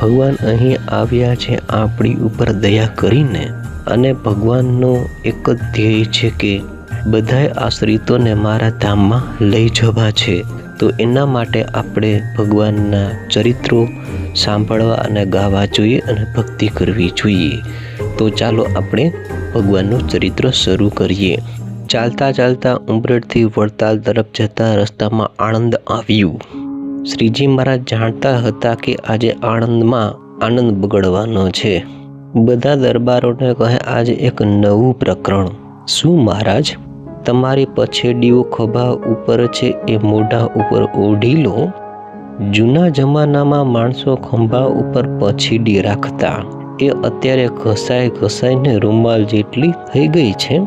ભગવાન અહીં આવ્યા છે આપણી ઉપર દયા કરીને અને ભગવાનનો એક જ ધ્યેય છે કે બધાય આશ્રિતોને મારા ધામમાં લઈ જવા છે. તો એના માટે આપણે ભગવાનના ચરિત્રો સાંભળવા અને ગાવા જોઈએ અને ભક્તિ કરવી જોઈએ. તો ચાલો આપણે ભગવાનનું ચરિત્ર શરૂ કરીએ. ચાલતા ચાલતા ઉંબરેડથી વડતાલ તરફ જતા રસ્તામાં આણંદ આવ્યું. શ્રીજી મહારાજ જાણતા હતા કે આજે આણંદમાં આનંદ બગડવાનો છે. બધા દરબારોને કહે, આજે એક નવું પ્રકરણ. શું મહારાજ? તમારી પછેડીઓ ખભા ઉપર છે એ મોઢા ઉપર ઓઢી લો. જૂના જમાનામાં માણસો ખંભા ઉપર પછીડી રાખતા. એ અત્યારે ઘસાઈ ઘસાઈને રૂમાલ જેટલી થઈ ગઈ છે.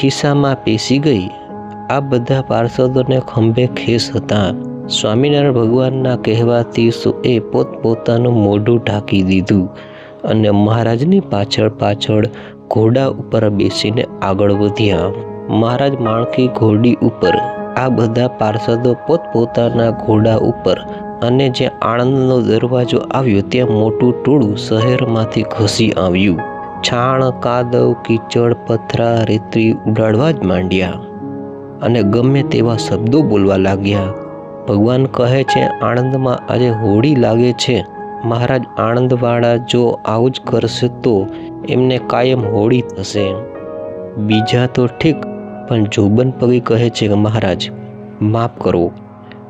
ખિસ્સામાં પેસી ગઈ. આ બધા પાર્ષદોને ખંભે ખેસ હતા. સ્વામિનારાયણ ભગવાનના કહેવાથી એ પોતપોતાનું મોઢું ઢાંકી દીધું અને મહારાજની પાછળ પાછળ ઘોડા ઉપર બેસીને આગળ વધ્યા. મહારાજ માણકી ઘોડી ઉપર, આ બધા પાર્ષદો પોતપોતાના ઘોડા ઉપર અને જે આણંદનો દરવાજો આવ્યો ત્યાં મોટું ટોળું શહેરમાંથી ઘસી આવ્યું. છાણ, કાદવ, કીચડ, પથરા, રેતરી ઉડાડવા જ માંડ્યા અને ગમે તેવા શબ્દો બોલવા લાગ્યા. ભગવાન કહે છે, આણંદમાં આજે હોળી લાગે છે. મહારાજ આણંદવાળા, જો આવું જ કરશે તો એમને કાયમ હોળી થશે. બીજા તો ઠીક, પણ જોબન પગી કહે છે કે મહારાજ, માફ કરો.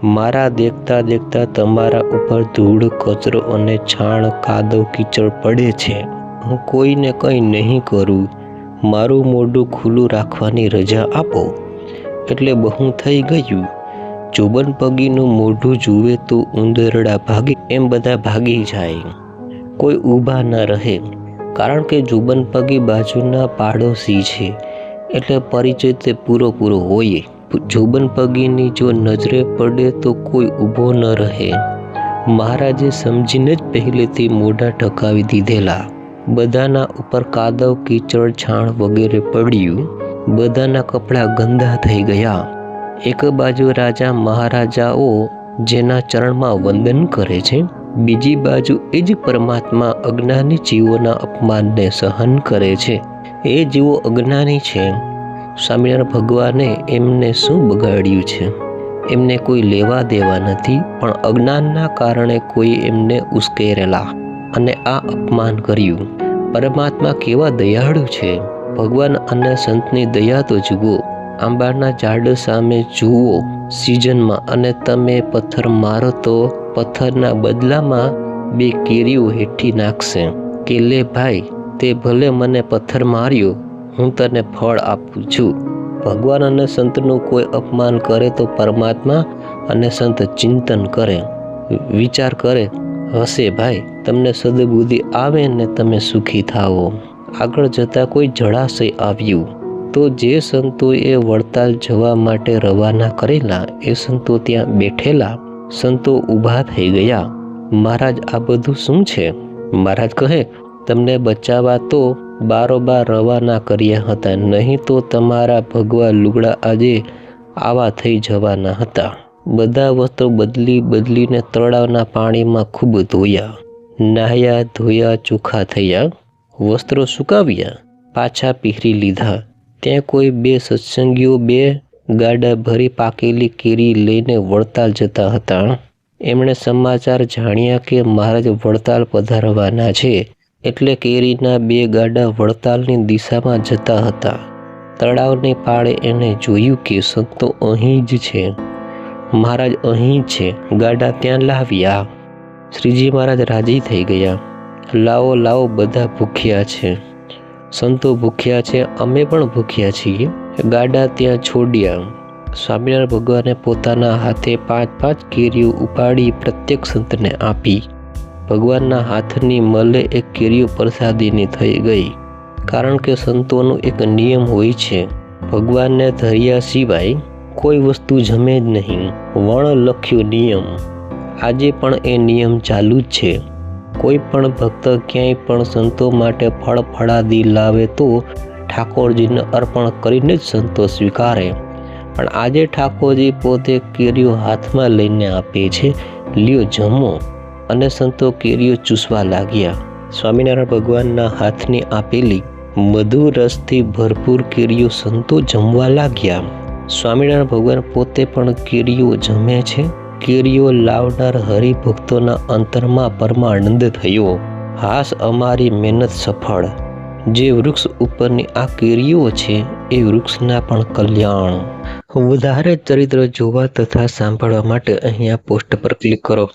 મારા દેખતા દેખતા તમારા ઉપર ધૂળ, કચરો અને છાણ, કાદવ, કીચડ પડે છે. હું કોઈને કંઈ નહીં કરું. મારું મોઢું ખુલ્લું રાખવાની રજા આપો. એટલે બહુ થઈ ગયું. જોબન પગીનું મોઢું જુએ તો ઉંદરડા ભાગે, એમ બધા ભાગી જાય. કોઈ ઊભા ન રહે, કારણ કે જુબન પગી બાજુના પાડોશી છે, એટલે પરિચય તે પૂરો પૂરો હોય. જુબન પગીની જો નજરે પડે તો કોઈ ઊભો ન રહે. મહારાજે સમજીને જ પહેલેથી મોઢા ઢકાવી દીધેલા. બધાના ઉપર કાદવ, કીચડ, છાણ વગેરે પડ્યું. બધાના કપડાં ગંદા થઈ ગયા. એક બાજુ રાજા મહારાજાઓ જેના ચરણમાં વંદન કરે છે, બીજી બાજુ એ જ પરમાત્મા અજ્ઞાની જીવોના અપમાનને સહન કરે છે. એ જીવો અજ્ઞાની છે. સ્વામિનારાયણ ભગવાને એમને શું બગાડ્યું છે? એમને કોઈ લેવા દેવા નથી, પણ અજ્ઞાનના કારણે કોઈ એમને ઉશ્કેરેલા અને આ અપમાન કર્યું. પરમાત્મા કેવા દયાળુ છે? ભગવાન અને સંતની દયા તો જુઓ આંબાના ઝાડ સામે જુઓ સિઝનમાં અને તમે પથ્થર મારો તો પથ્થરના બદલામાં બે કેરીઓ હેઠી નાખશે. કે લે ભાઈ, તે ભલે મને પથ્થર માર્યો, હું તને ફળ આપું છું. ભગવાન અને સંતનું કોઈ અપમાન કરે તો પરમાત્મા અને સંત ચિંતન કરે. વિચાર કરે, હશે ભાઈ, તમને સદબુદ્ધિ આવે ને તમે સુખી થાઓ. આગળ જતાં કોઈ જળાશય આવ્યું. તો જે સંતોએ વડતાલ જવા માટે રવાના કરેલા, એ સંતો ત્યાં બેઠેલા સંતો ઊભા થઈ ગયા. મહારાજ, આ બધું શું છે? મહારાજ કહે, તમને બચાવવા તો બારોબાર રવાના કર્યા હતા, નહીં તો તમારા ભગવા લુગડા આજે આવા થઈ જવાના હતા. બધા વસ્ત્રો બદલી બદલીને તળાવના પાણીમાં ખૂબ ધોયા, નાહ્યા ધોયા, ચોખ્ખા થયા, વસ્ત્રો સુકાવ્યા, પાછા પહેરી લીધા. ત્યાં કોઈ બે સત્સંગીઓ બે ગાડા ભરી પાકેલી કેરી લઈને વડતાલ જતા હતા. એમણે સમાચાર જાણ્યા કે મહારાજ વડતાલ પધારવાના છે એટલે કેરીના બે ગાડા વડતાલની દિશામાં જતા હતા. તળાવને પાળે એણે જોયું કે સંતો અહીં જ છે. મહારાજ અહીં છે. ગાડા ત્યાં લાવ્યા. શ્રીજી મહારાજ રાજી થઈ ગયા. લાવો લાવો, બધા ભૂખ્યા છે. સંતો ભૂખ્યા છે, અમે પણ ભૂખ્યા છીએ. ગાડા ત્યાં છોડ્યા. સ્વામિનારાયણ ભગવાને પોતાના હાથે પાંચ પાંચ કેરીઓ ઉપાડી પ્રત્યેક સંતને આપી. ભગવાનના હાથની મલે એક કેરીઓ પ્રસાદીની થઈ ગઈ. કારણ કે સંતોનો એક નિયમ હોય છે, ભગવાનને ધર્યા સિવાય કોઈ વસ્તુ જમે જ નહીં. વણ લખ્યો નિયમ. આજે પણ એ નિયમ ચાલુ જ છે. કોઈ પણ ભક્ત ક્યાંય પણ સંતો માટે ફળ ફળાદી લાવે તો ઠાકોરજીને અર્પણ કરીને જ સંતો સ્વીકારે. પણ આજે ઠાકોરજી પોતે કેરીઓ હાથમાં લઈને આપે છે. લ્યો જમો. અને સંતો કેરીઓ ચૂસવા લાગ્યા. સ્વામિનારાયણ ભગવાનના હાથની આપેલી મધુરસથી ભરપૂર કેરીઓ સંતો જમવા લાગ્યા. સ્વામિનારાયણ ભગવાન પોતે પણ કેરીઓ જમે છે. કેરીઓ લાવનાર હરિભક્તોના અંતરમાં પરમાનંદ થયો. હાસ અમારી મહેનત સફળ. જે વૃક્ષ ઉપરની આ કેરીઓ છે, એ વૃક્ષના પણ કલ્યાણ. વધારે ચરિત્ર જોવા તથા સાંભળવા માટે અહીંયા પોસ્ટ પર ક્લિક કરો.